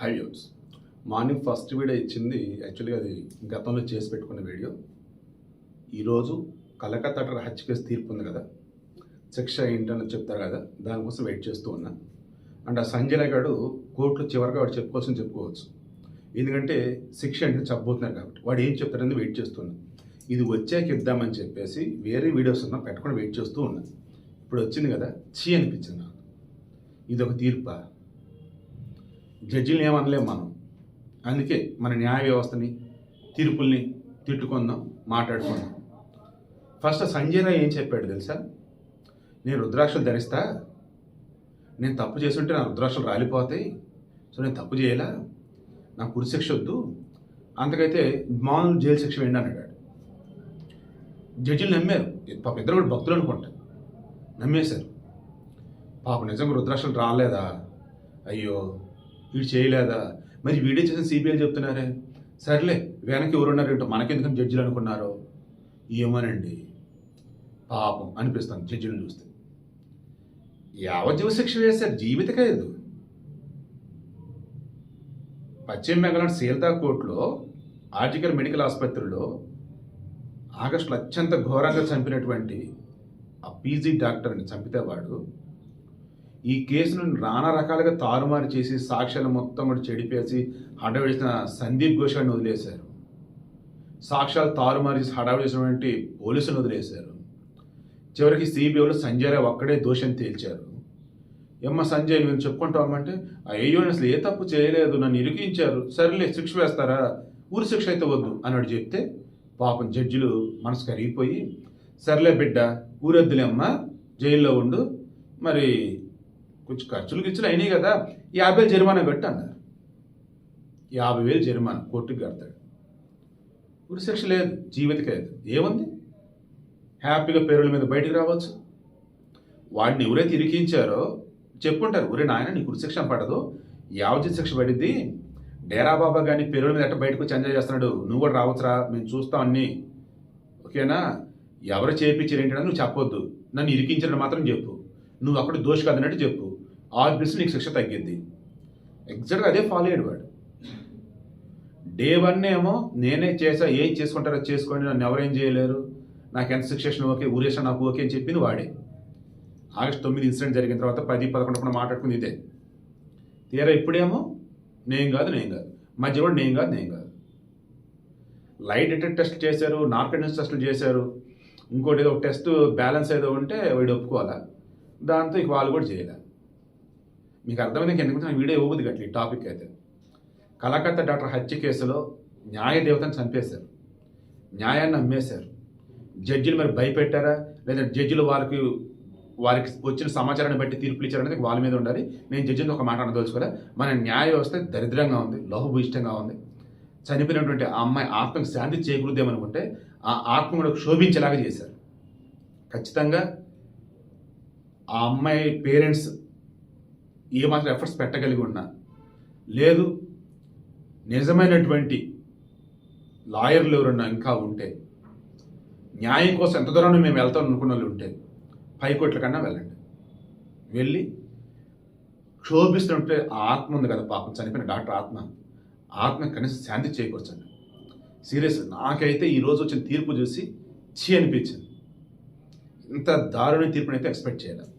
Hi views morning first video ఇచ్చింది యాక్చువల్గా అది గతంలో చేసి పెట్టుకున్న వీడియో. ఈరోజు కలకత్తా హత్య కేసు తీర్పు ఉంది కదా? శిక్ష ఏంటని చెప్తారు కదా? దానికోసం వెయిట్ చేస్తూ ఉన్నా. అండ్ ఆ సంజయ్ గారు కోర్టులో చివరిగా వాడు చెప్పుకోవచ్చు చెప్పుకోవచ్చు. ఎందుకంటే శిక్ష అంటే చెప్పబోతున్నారు కాబట్టి. వాడు ఏం చెప్తారని వెయిట్ చేస్తున్నా ఇది వచ్చాక ఇద్దామని చెప్పేసి వేరే వీడియోస్ ఉన్నా పెట్టకుండా వెయిట్ చేస్తూ ఉన్నా. ఇప్పుడు వచ్చింది కదా? చీ అనిపించింది నాకు. ఇది ఒక తీర్పా? జడ్జిని ఏమనలేం మనం. అందుకే మన న్యాయ వ్యవస్థని తీర్పుల్ని తిట్టుకుందాం మాట్లాడుకుందాం. ఫస్ట్ సంజయ్ రాయ్ ఏం చెప్పాడు తెలుసా? నేను రుద్రాక్షలు ధరిస్తా నేను తప్పు చేస్తుంటే నా రుద్రాక్షలు రాలిపోతాయి సో నేను తప్పు చేయాలా నాకు కుడి శిక్ష వద్దు అంతకైతే మామూలు జైలు శిక్ష వేయండి అన్నాడు. జడ్జిలు నమ్మారు. పాప ఇద్దరు కూడా భక్తులు అనుకుంటారు నమ్మేశారు. పాప నిజంగా రుద్రాక్షలు రాలేదా? అయ్యో. వీడు చేయలేదా? మరి వీడే చేసిన సిబిఐలు చెప్తున్నారే. సర్లే వెనక్కి ఎవరున్నారు ఏంటో మనకెందుకని జడ్జిలు అనుకున్నారో? ఏమోనండి. పాపం అనిపిస్తాను జడ్జిలను చూస్తే. యావజ్జీవ శిక్ష వేశారు జీవిత ఖైదు. పశ్చిమ బెంగాల్ సీల్దా కోర్టులో ఆర్టికల్ మెడికల్ ఆసుపత్రిలో ఆగస్టులో అత్యంత ఘోరంగా చంపినటువంటి ఆ పీజీ డాక్టర్ని చంపితే వాడు ఈ కేసును నానా రకాలుగా తారుమారు చేసి సాక్ష్యాలు మొత్తం కూడా చెడిపేసి హడవిడిసిన సందీప్ ఘోషాన్ని వదిలేశారు. సాక్ష్యాలు తారుమారు చేసి హడావిడిసినటువంటి పోలీసులను వదిలేశారు. చివరికి సిబిఐలో సంజయ్ రావు ఒక్కడే దోషం తేల్చారు. ఎమ్మ సంజయ్ మేము చెప్పుకుంటామంటే అయ్యో నేను అసలు ఏ తప్పు చేయలేదు. నన్ను ఇరికించారు. సరేలే శిక్ష వేస్తారా? ఊరి శిక్ష అయితే వద్దు అన్నాడు చెప్తే పాపం జడ్జిలు మనసు కరిగిపోయి సర్లే బిడ్డ ఊరొద్దులే అమ్మ జైల్లో ఉండు. మరి కొంచెం ఖర్చులు గిచ్చులు అయినాయి కదా యాభై వేలు జరిమానా కట్టు అన్నారు. యాభై వేలు జరిమానా కోర్టుకి కడతాడు. ఉరి శిక్ష లేదు జీవిత ఖైదు. ఏముంది? హ్యాపీగా పేరుల మీద బయటికి రావచ్చు. వాడిని ఎవరైతే ఇరికించారో చెప్పుంటారు ఒరే నాయన నీకు ఉరి శిక్ష పడదు. యావజీ శిక్ష పడింది డేరా బాబా కానీ పేరుల మీద ఎట్ట బయటకు వచ్చి ఎంజాయ్ చేస్తున్నాడు. నువ్వు కూడా రావచ్చురా మేము చూస్తాం అన్ని. ఓకేనా? ఎవరు చేయించారు ఏంటంటే నువ్వు చెప్పొద్దు. నన్ను ఇరికించడం మాత్రం చెప్పు. నువ్వు అక్కడ దోషి కాదన్నట్టు చెప్పు. ఆబ్వియస్ నీకు శిక్ష తగ్గిద్ది. ఎగ్జాక్ట్గా అదే ఫాలో అయ్యాడు వాడు. డే వన్ ఏమో నేనే చేసా ఏం చేసుకుంటారో చేసుకోండి నన్ను ఎవరేం చేయలేరు. నాకు ఎంత శిక్షణ ఓకే ఊరేసా నాకు ఓకే అని చెప్పింది వాడే. ఆగస్ట్ తొమ్మిది ఇన్సిడెంట్ జరిగిన తర్వాత పది పదకొండు కూడా మాట్లాడుకుంది ఇదే. తీరా ఇప్పుడేమో నేను కాదు నేను కాదు. మధ్య కూడా నేను కాదు నేను కాదు. లైట్ డిటెక్ట్ టెస్ట్ చేశారు నార్కనెస్ టెస్టులు చేశారు. ఇంకోటి ఏదో ఒక టెస్ట్ బ్యాలెన్స్ ఏదో ఉంటే వీడు ఒప్పుకోవాలా? దాంతో ఇక వాళ్ళు కూడా చేయలేదు మీకు అర్థమైంది ఎందుకంటే వీడియో ఇవ్వదు గట్ల ఈ టాపిక్ అయితే. కలకత్తా డాక్టర్ హత్య కేసులో న్యాయ దేవతను చంపేశారు. న్యాయాన్ని అమ్మేశారు జడ్జిలు మరి భయపెట్టారా? లేదా జడ్జిలు వారికి వారికి వచ్చిన సమాచారాన్ని బట్టి తీర్పులు ఇచ్చారనేది వాళ్ళ మీద ఉండాలి. నేను జడ్జిని ఒక మాట అనదలుచుకోలే మన న్యాయ వ్యవస్థ దరిద్రంగా ఉంది లోహభూయిష్టంగా ఉంది. చనిపోయినటువంటి ఆ అమ్మాయి ఆత్మకు శాంతి చేకూరుద్దామనుకుంటే ఆ ఆత్మ కూడా శోభించేలాగా చేశారు. ఖచ్చితంగా ఆ అమ్మాయి పేరెంట్స్ ఏమాత్రం ఎఫర్ట్స్ పెట్టగలిగి ఉన్నా. లేదు నిజమైనటువంటి లాయర్లు ఎవరన్నా ఇంకా ఉంటే న్యాయం కోసం ఎంత దూరం మేము వెళ్తాం అనుకున్న వాళ్ళు ఉంటే పైకోట్ల కన్నా వెళ్ళండి. వెళ్ళి క్షోభిస్తుంటే ఆ ఆత్మ ఉంది కదా పాపం చనిపోయిన డాక్టర్ ఆత్మ. ఆత్మ కనీసం శాంతి చేకూర్చండి. సీరియస్ నాకైతే ఈరోజు వచ్చిన తీర్పు చూసి చీ అనిపించింది. ఇంత దారుణ తీర్పునైతే ఎక్స్పెక్ట్ చేయలేదు.